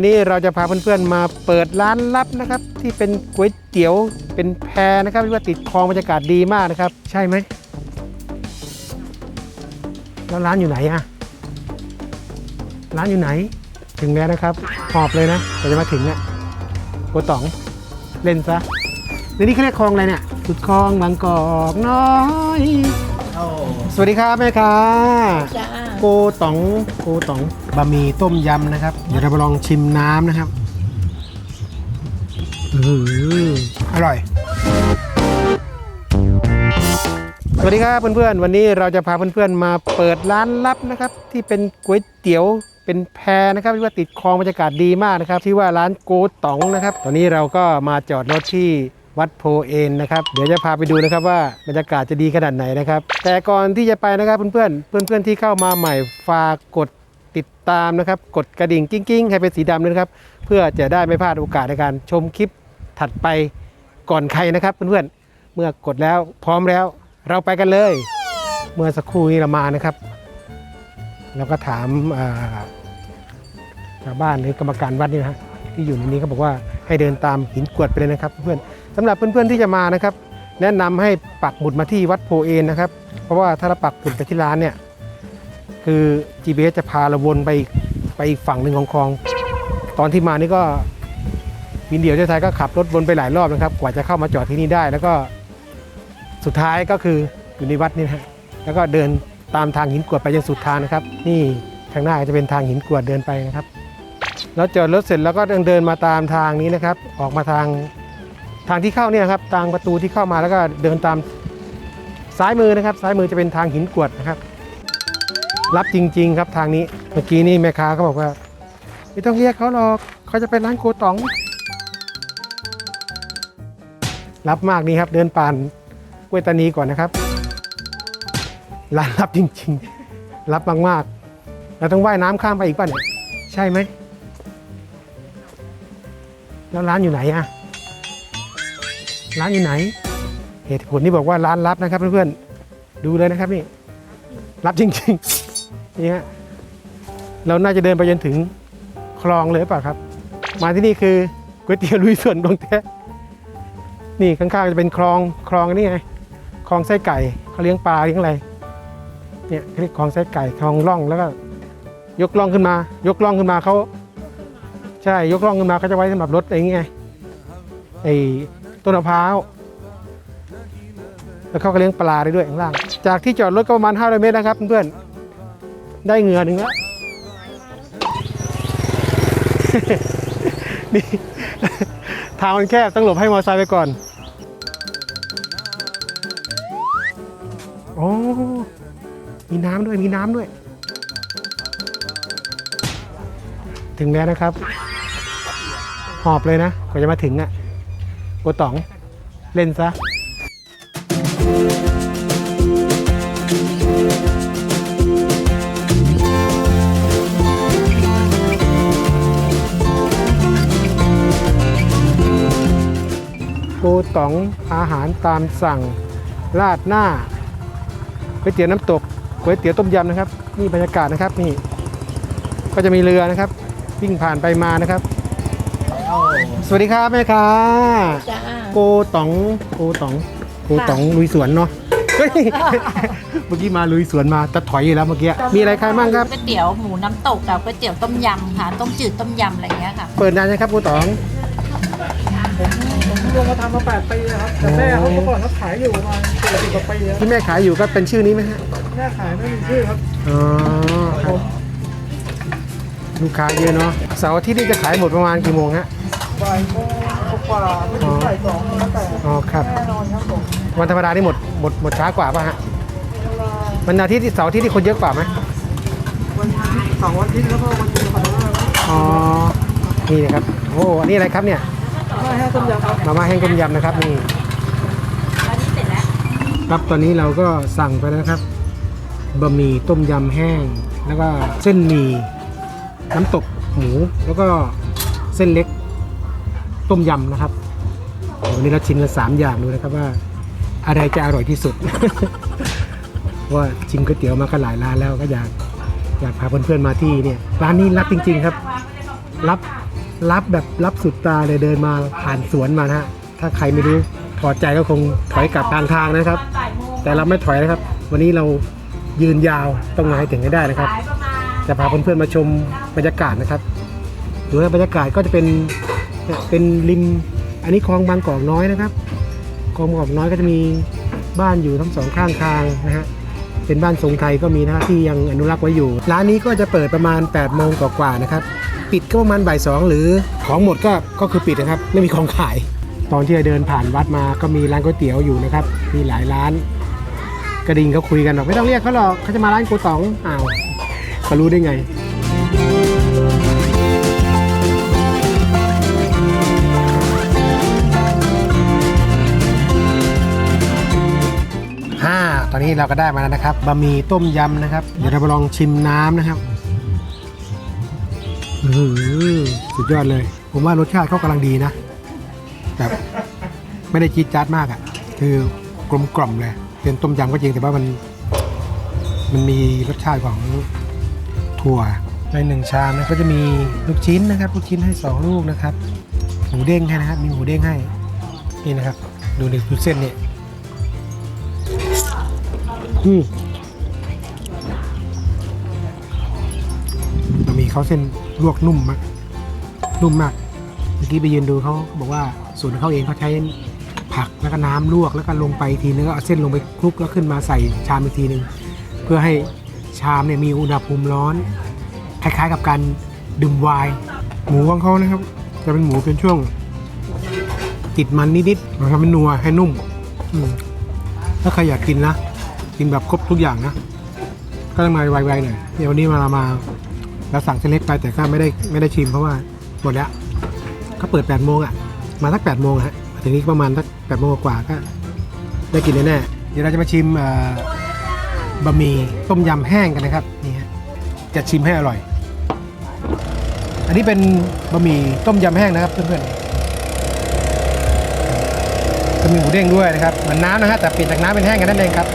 นี่เราจะพาเพื่อนๆมาเปิดร้านลับนะครับ ที่เป็นก๋วยเตี๋ยวเป็นแพรนะครับที่ว่าติดคลองบรรยากาศดีมากนะครับ ใช่ไหมแล้วร้านอยู่ไหนอะร้านอยู่ไหน ถึงแล้วนะครับหอบเลยนะกว่าจะมาถึงเนี่ยโกต๋องเล่นซะในนี้เขาเรียกคลองอะไรเนี่ยสุดคลองบางกอกน้อย สวัสดีครับแม่ค้าจ้าโกต๋องโกต๋องบะหมี่ต้มยำนะครับ เดี๋ยวเรามาลองชิมน้ำนะครับอืออร่อย สวัสดีครับเพื่อนๆ วันนี้เราจะพาเพื่อนๆ มาเปิดร้านลับนะครับ ที่เป็นก๋วยเตี๋ยวเป็นแพรนะครับที่ว่าติดคลองบรรยากาศดีมากนะครับ ที่ว่าร้านโกต๋องนะครับ ตอนนี้เราก็มาจอดรถที่ วัดโพเอนนะครับ เดี๋ยวจะพาไปดูนะครับว่าบรรยากาศจะดีขนาดไหนนะครับ แต่ก่อนที่จะไปนะครับเพื่อนๆ เพื่อนๆที่เข้ามาใหม่ฝากกดติดตามนะครับ กดกระดิ่งกิ้งๆ ให้เป็นสีดำด้วยนะครับ เพื่อจะได้ไม่พลาดโอกาสในการชมคลิปถัดไปก่อนใครนะครับเพื่อนๆ เมื่อกดแล้วพร้อมแล้วเราไปกันเลย เมื่อสักครู่นี้เรามานะครับ เราก็ถามชาวบ้านหรือกรรมการวัดนี่นะฮะที่อยู่ในนี้เขาบอกว่าให้เดินตามหินกวดไปเลยนะครับ เพื่อน สำหรับเพื่อนๆที่จะมานะครับ แนะนำให้ปักหมุดมาที่วัดโพเอนนะครับ เพราะว่าถ้าเราปักหมุดไปที่ร้านเนี่ยคือ GPS จะพาเราวนไปไปอีกฝั่งหนึ่งของคลอง ตอนที่มานี่ก็วินเดียวเจ้าไทยก็ขับรถวนไปหลายรอบนะครับ กว่าจะเข้ามาจอดที่นี่ได้ แล้วก็สุดท้ายก็คืออยู่ในวัดนี่นะแล้วก็เดินตามทางหินกวดไปจนสุดทางนะครับ นี่ข้างหน้าจะเป็นทางหินกวดเดินไปนะครับแล้วจอดรถเสร็จแล้วก็เดินเดินมาตามทางนี้นะครับ ออกมาทาง ทางที่เข้าเนี่ยครับทางประตูที่เข้ามาแล้วก็เดินตามซ้ายมือนะครับ ซ้ายมือจะเป็นทางหินกวดนะครับ รับจริง ๆ ครับทางนี้เมื่อกี้นี่แม่ค้าเขาบอกว่า ไม่ต้องเรียกเขาหรอกเขาจะเป็นร้านโกต๋อง รับมากนี่ครับเดินป่านกล้วยตานีก่อนนะครับร้านรับจริง ๆ รับมากๆเราต้องว่ายน้ำข้ามไปอีกป่ะเนี่ยใช่ไหมแล้วร้านอยู่ไหนอะ ร้านอยู่ไหน เหตุผลที่บอกว่าร้านลับนะครับเพื่อนๆดูเลยนะครับนี่รับจริงๆนี่ฮะเราน่าจะเดินไปจนถึงคลองเลยเปล่าครับ มาที่นี่คือก๋วยเตี๋ยวลุยส่วนดวงแท้นี่ข้างๆจะเป็นคลองคลองนี่ไงคลองไส้ไก่เขาเลี้ยงปลาเลี้ยงอะไรเนี่ยเรียกคลองไส้ไก่คลองล่องแล้วก็ ยกล่องขึ้นมา ยกล่องขึ้นมาเขาใช่ยกล่องขึ้นมาเขาจะไว้สำหรับรถอะไรอย่างเงี้ยไอ ต้นมะพร้าวแล้วเขาก็เลี้ยงปลาได้ด้วยข้างล่าง จากที่จอดรถก็ประมาณ500เมตรนะครับเพื่อนๆได้เงือหนึ่งแล้วนี่ทางมันแคบต้องหลบให้มอเตอร์ไซค์ไปก่อนโอ้มีน้ำด้วยมีน้ำด้วย ถึงแล้วนะครับ หอบเลยนะกว่าจะมาถึงอะ่ะ โกต๋อง เล่นซะ โกต๋องอาหารตามสั่ง ราดหน้าก๋วยเตี๋ยวน้ำตกก๋วยเตี๋ยวต้มยำนะครับ นี่บรรยากาศนะครับนี่ ก็จะมีเรือนะครับ วิ่งผ่านไปมานะครับ สวัสดีครับแม่ค้าจ้าโกต๋องโกต๋องโกต๋องลุยสวนเนาะเฮ้ยเมื่อกี้มาลุยสวนมาแต่ถอยอยู่แล้วเมื่อกี้มีอะไรขายบ้างครับก๋วยเตี๋ยวหมูน้ำตกกับก๋วยเตี๋ยวต้มยำค่ะต้มจืดต้มยำอะไรอย่างเงี้ยค่ะเปิดนานยังครับโกต๋องผมลงมาทำมาแปดปีแล้วครับแต่แม่เขาเมื่อก่อนเขาขายอยู่ประมาณสี่สิบกว่าปีแล้วที่แม่ขายอยู่ก็เป็นชื่อนี้ไหมฮะแม่ขายไม่มีชื่อครับอ๋อครับลูกค้าเยอะเนาะเสาร์อาที่นี่จะขายหมดประมาณกี่โมงฮะ บ่ายโมงกว่าๆไม่ถึงบ่ายสองแล้วแต่อ๋อครับ แน่นอนครับผมวันธรรมดานี่หมดหมดหมดช้ากว่าป่ะฮะวันอาทิตย์ที่เสาร์อาที่ที่คนเยอะกว่าไหมวันเสาร์วันอาทิตย์แล้วก็วันหยุดวันอะไรครับอ๋อนี่นะครับโอ้อันนี้อะไรครับเนี่ยไม่ให้ต้มยำครับมาม่าแห้งต้มยำนะครับนี่อันนี้เสร็จแล้วครับตอนนี้เราก็สั่งไปแล้วนะครับบะหมี่ต้มยำแห้ง แล้วก็เส้นหมี่น้ำตกหมูแล้วก็เส้นเล็ก ต้มยำนะครับวันนี้เราชิมกันสามอย่างดูนะครับว่า อะไรจะอร่อยที่สุด ว่าชิมก๋วยเตี๋ยวมาก็หลายร้านแล้วก็อยากอยากพาเพื่อนๆมาที่เนี่ยร้านนี้รับจริง ๆครับ รับรับแบบรับสุดตาเลยเดินมาผ่านสวนมานะฮะถ้าใครไม่รู้ถอดใจก็คงถอยกลับกลางทางนะครับ แต่เราไม่ถอยนะครับ วันนี้เรายืนยาวต้องมาให้ถึงให้ได้นะครับ จะพาเพื่อนๆมาชมบรรยากาศนะครับดูนะบรรยากาศก็จะเป็น เนี่ยเป็นริม อันนี้คลองบางกอกน้อยนะครับ คลองบางกอกน้อยก็จะมีบ้านอยู่ทั้งสองข้างทางนะฮะ เป็นบ้านทรงไทยก็มีนะฮะที่ยังอนุรักษ์ไว้อยู่ ร้านนี้ก็จะเปิดประมาณ8ปดโมงกว่าๆนะครับ ปิดก็ประมาณบ่ายสองหรือของหมดก็ก็คือปิดนะครับ ไม่มีของขาย ตอนที่เราเดินผ่านวัดมาก็มีร้านก๋วยเตี๋ยวอยู่นะครับ มีหลายร้าน กระดิ่งเขาคุยกันบอกไม่ต้องเรียกเขาหรอกเขาจะมาร้านโกตองอ้าวเขารู้ได้ไง อนนี้เราก็ได้มาแล้วนะครับบะหมี่ต้มยำนะครับ เดี๋ยวเรามาลองชิมน้ำนะครับอื้ออสุดยอดเลย ผมว่ารสชาติเขากำลังดีนะแบบไม่ได้จี๊ดจ๊าดมากอะ่ะ คือกลมกล่อมเลยเป็นต้มยำก็จริงแต่ว่ามัน มันมีรสชาติของถั่วในหนึ่งชามนะก็จะมีลูกชิ้นนะครับลูกชิ้นให้สองลูกนะครับหมูเด้งให้นะครับมีหมูเด้งให้นี่นะครับ ดูดิดูเส้นเนี่ย อืมบะหมี่เขาเส้นลวกนุ่มมาก นุ่มมาก เมื่อกี้ไปยืนดูเขาบอกว่าสูตรของเขาเองเขาใช้ผักแล้วก็น้ำลวกแล้วก็ลงไปทีนึงก็เอาเส้นลงไปคลุกแล้วขึ้นมาใส่ชามอีกทีนึง เพื่อให้ชามเนี่ยมีอุณหภูมิร้อน คล้ายๆกับการดื่มไวน์หมูของเขานะครับ จะเป็นหมูเป็นช่วง ติดมันนิดๆมันทำให้นัวให้นุ่มอืมถ้าใครอยากกินนะ กินแบบครบทุกอย่างนะ ก็ต้องมาไวๆหน่อยเดี๋ยววันนี้มามาเราสั่งเส้นเล็กไปแต่ก็ไม่ได้ไม่ได้ชิมเพราะว่าหมดแล้วเขาเปิด8ปดโมงอะ มาสัก8ปดโมงฮะถึงนี้ประมาณสักแปดโมงกว่าก็ได้กินแน่ๆเดี๋ยวเราจะมาชิมบะหมี่ต้มยำแห้งกันนะครับนี่ฮะจะชิมให้อร่อย อันนี้เป็นบะหมี่ต้มยำแห้งนะครับเพื่อนๆจะมีหมูเด้งด้วยนะครับเหมือนน้ำนะฮะแต่เปลี่ยนจากน้ำเป็นแห้งกันนั่นเองครับ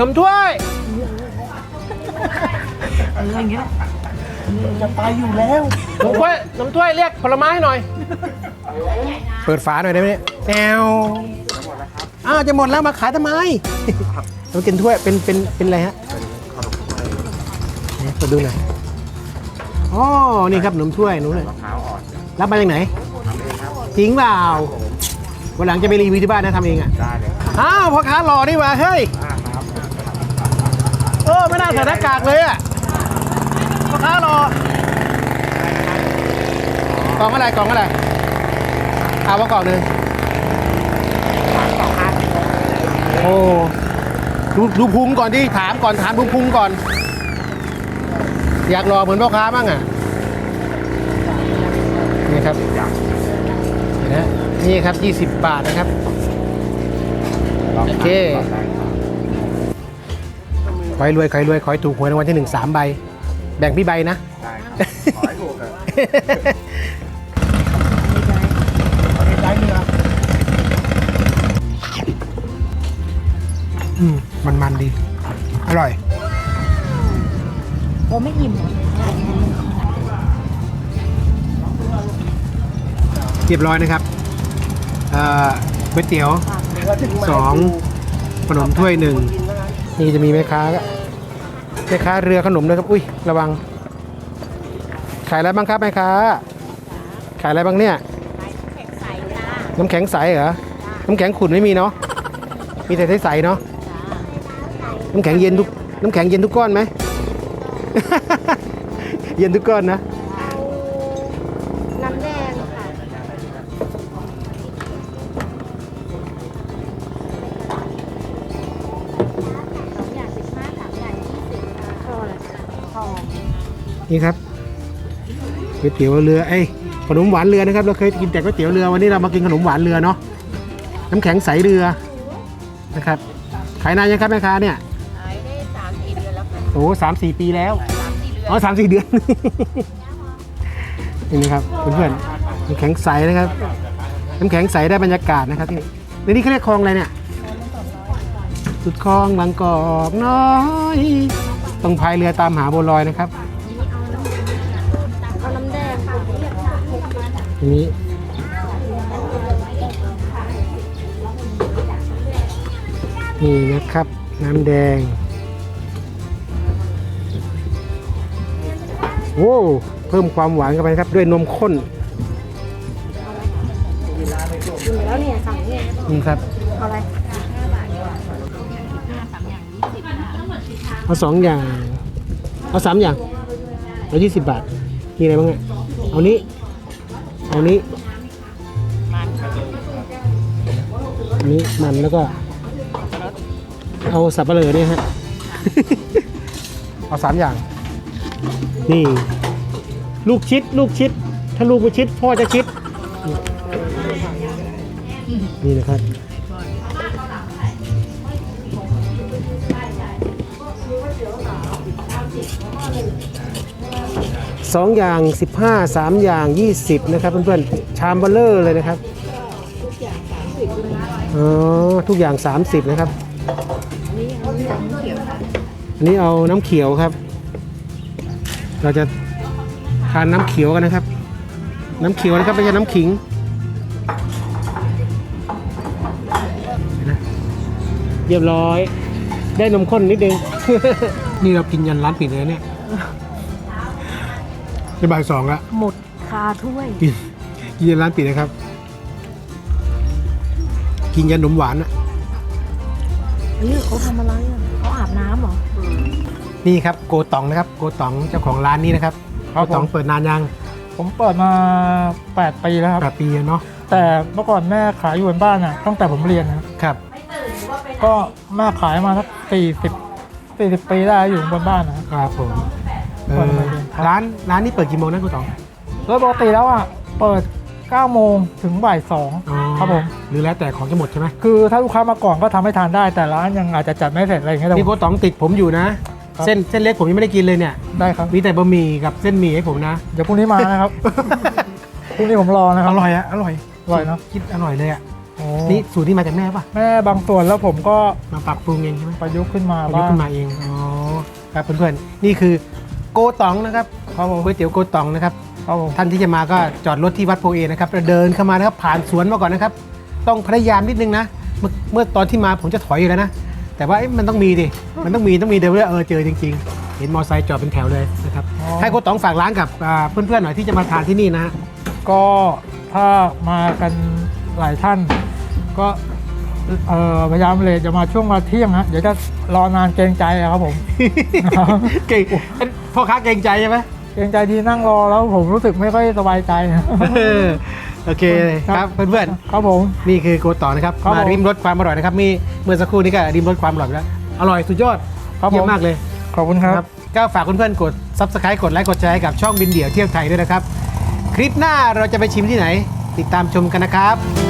นมถ้วย เอออย่างเงี้ยจะไปอยู่แล้วนมถ้วยนมถ้วยเรียกผลไม้ให้หน่อย เปิดฝาหน่อยได้ไหมเนี่ยแอวอ้าวจะหมดแล้วมาขายทำไมต้องกินถ้วยเป็นเป็นเป็นอะไรฮะเนี่ยเปิดดูหน่อยอ๋อนี่ครับขนมถ้วยหนูเลยรับมาจากไหนจริงเปล่าวันหลังจะไปรีวิวที่บ้านนะทำเองอะได้เลยอ้าวพ่อค้าหล่อนี่หว่าเฮ้ยเออไม่น่า ใส่หน้ากากเลยอะพ่อค้าหล่อกล่องอะไรกล่องอะไรเอามากล่องหนึ่งโอ้ดูดูพุงก่อนดิถามก่อนถามพุงก่อน อยากหล่อเหมือนพ่อค้าบ้างอะนี่ครับเห็นไหมนี่ครับ 20 บาทนะครับ โอเค ขอให้รวยขอให้รวยขอให้ถูกหวยรางวัลที่หนึ่งสามใบ แบ่งพี่ใบนะ ได้ครับขอให้ถูกเถอะได้เนื้ออืมมันมันๆดี อร่อย โอ้ไม่อิ่มเหรอเรียบร้อยนะครับเอ่อก๋วยเตี๋ยวสองขนมถ้วยหนึ่ง นี่จะมีแม่ค้าก็แม่ค้าเรือขนมนะครับ อุ้ยระวัง ขายอะไรบ้างครับแม่ค้า ขายอะไรบ้างเนี่ยน้ำแข็งใสเหรอ น้ำแข็งขุ่นไม่มีเนาะ มีแต่ใสๆเนาะ น้ำแข็งเย็นทุก น้ำแข็งเย็นทุกก้อนไหม เย็นทุกก้อนนะ น้ำแด นี่ครับก๋วยเตี๋ยวเรือไอ้ยขนมหวานเรือนะครับ เราเคยกินแต่ก๋วยเตี๋ยวเรือวันนี้เรามากินขนมหวานเรือเนาะน้ำแข็งใสเรือนะครับ ขายนานยังครับแม่ค้าเนี่ยขายได้สามสี่เดือนแล้วค่ะโอ้สามสี่ปีแล้วสามสี่เดือนอ๋อสามสี่เดือนนี่นะครับเพื่อนๆน้ำแข็งใสนะครับ น้ำแข็งใสได้บรรยากาศนะครับที่นี่ในนี่เขาเรียกคลองอะไรเนี่ยสุดคลองบางกอกน้อยต้องพายเรือตามหาบัวลอยนะครับ ทีนี้นี่นะครับ น้ำแดงโอ้เพิ่มความหวานเข้าไปครับด้วยนมข้นกินแล้วเนี่ยสั่งเนี่ยนี่ครับเอาอะไรเอาสองอย่าง เอาสามอย่างเอายี่สิบบาทมีอะไรบ้างอะเอานี้เอานี้อันนี้มันแล้วก็เอาสับปะเลอเนี่ยฮะ เอาสามอย่าง นี่ ลูกชิด ลูกชิด ถ้าลูกไม่ชิด พ่อจะชิด นี่นะครับ สองอย่าง 15 3 อย่าง 20 นะครับเพื่อนๆชามเบลเลอร์เลยนะครับอ๋อทุกอย่าง 30 นะครับ อันนี้เอาน้ำเขียวครับ เราจะทานน้ำเขียวกันนะครับ น้ำเขียวนะครับไม่ใช่น้ำขิงเห็นไหมเรียบร้อย ได้นมข้นนิดนึง นี่เรากินยันร้านปิดเลยเนี่ย จะบ่ายสองแล้วหมดคาถ้วย กินกินยันร้านปิดนะครับ กินยันขนมหวานอะนี่เขาทำอะไรอะเขาอาบน้ำเหรอ นี่ครับโกตองนะครับ โกตองเจ้าของร้านนี้นะครับครัโกบผม ตองเปิดนานยังผมเปิดมา 8 ปีแล้วครับ แปดปีแล้วเนาะแต่เมื่อก่อนแม่ขายอยู่บนบ้านอะตั้งแต่ผมเรียนนะครับครับ ก็แม่ขายมาสักสี่สิบสี่สิบปีได้อยู่บนบ้านนะครับ ครับผมเอเปิดอมาเรียนครับร้านร้านนี้เปิดกี่โมงนะโกตอง โดยปกติแล้วอะเปิด 9 โมงถึงบ่ายสองอ๋อครับผม หรือแล้วแต่ของจะหมดใช่ไหมคือถ้าลูกค้ามาก่อนก็ทำให้ทานได้ แต่ร้านยังอาจจะจัดไม่เสร็จอะไรอย่างเงี้ยแต่นี่โกตองติดผมอยู่นะครับเส้นเส้นเล็กผมยังไม่ได้กินเลยเนี่ย ได้ครับ มีแต่บะหมี่กับเส้นหมี่ให้ผมนะ เดี๋ยวพรุ่งนี้มานะครับ พรุ่งนี้ผมรอนะคอรับ ร่อยอะอร่อยอร่อยเนอะ คิดอร่อยเลยอะโอ้นี่สูตรที่มาจากแม่ป่ะ แม่บางส่วนแล้วผมก็มาปรับปรุงเองใช่ไหมประยุกต์ขึ้นมาประยุกบ้าต์ง ขึ้นมาเอง อ๋อ ครับเพื่อนๆ นี่คือโก ตองนะครับครับผมก๋วยเตี๋ยวโกตองนะครับครับผมท่านที่จะมาก็จอดรถที่วัดโพเอนะครับแล้วเดินเข้ามานะครับผ่านสวนมาก่อนนะครับ ต้องพยายามนิดนึงนะเมื่อเมื่อตอนที่มาผมจะถอยอยู่แล้วนะแต่ว่าเอ๊ะมันต้องมีดิมันต้องมีต้องมีเดินเออเจอจริง ๆ เห็นมอไซค์จอดเป็นแถวเลยนะครับให้โกตองฝากร้านกับอ่าเพื่อนๆหน่อยที่จะมาทานที่นี่นะฮะก็ถ้ามากันหลายท่าน ก็เอ่อ พยายามเลยจะมาช่วงมาเที่ยงฮะเดี๋ยวจะรอนานเกรงใจอะครับผมเก่งพ่อค้าเก่งใจใช่ไหมเกรงใจที่นั่งรอแล้วผมรู้สึกไม่ค่อยสบายใจโอเคครับเพื่อนๆครับผมนี่คือโกต่อนะครับครับมาผมริมรสความอร่อยนะครับมีเมื่อสักครู่นี้ก็ริมรสความอร่อยไปแล้วอร่อยสุดยอดครับผมเยี่ยมมากเลยขอบคุณครับก็ฝากเพื่อนๆกด subscribe กดไลค์กดแชร์ให้กับช่องบินเดี่ยวเที่ยวไทยด้วยนะครับ คลิปหน้าเราจะไปชิมที่ไหน ติดตามชมกันนะครับ